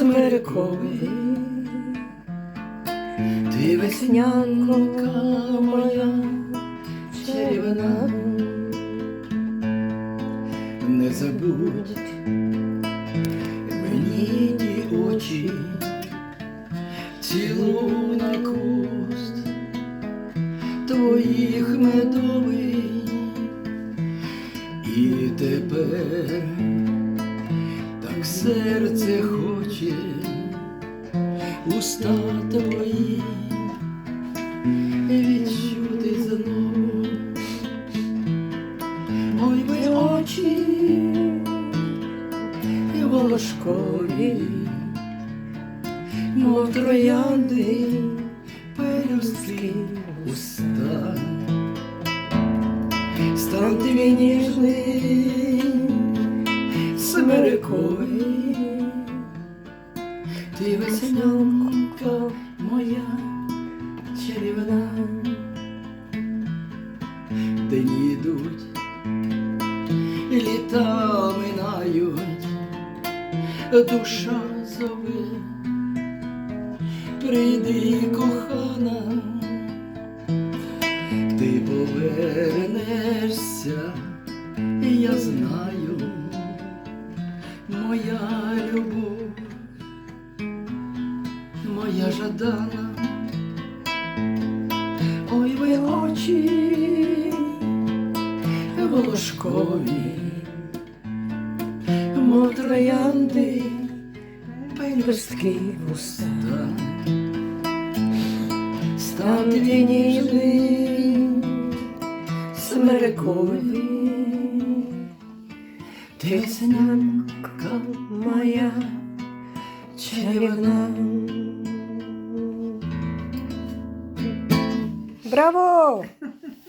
смириковий, ти веснянка моя чарівна, не забудь мені ті очі, цілунок уст твоїх медовий, і тепер так серце хоче уста твої відчути знову. Ой, ви очі і волошкові, мов троянди, пелюстки уста. Стан твій ніжний, ти веснянка моя чарівна. Дні йдуть, літа минають, душа зове, прийди, кохана, ти повернешся, я знаю, моя любов, моя жадана. Ой, ви очі волошкові, мов троянди, пелюстки. Стан твій ніжний, смириковий, ти моя чарівна. ¡Bravo!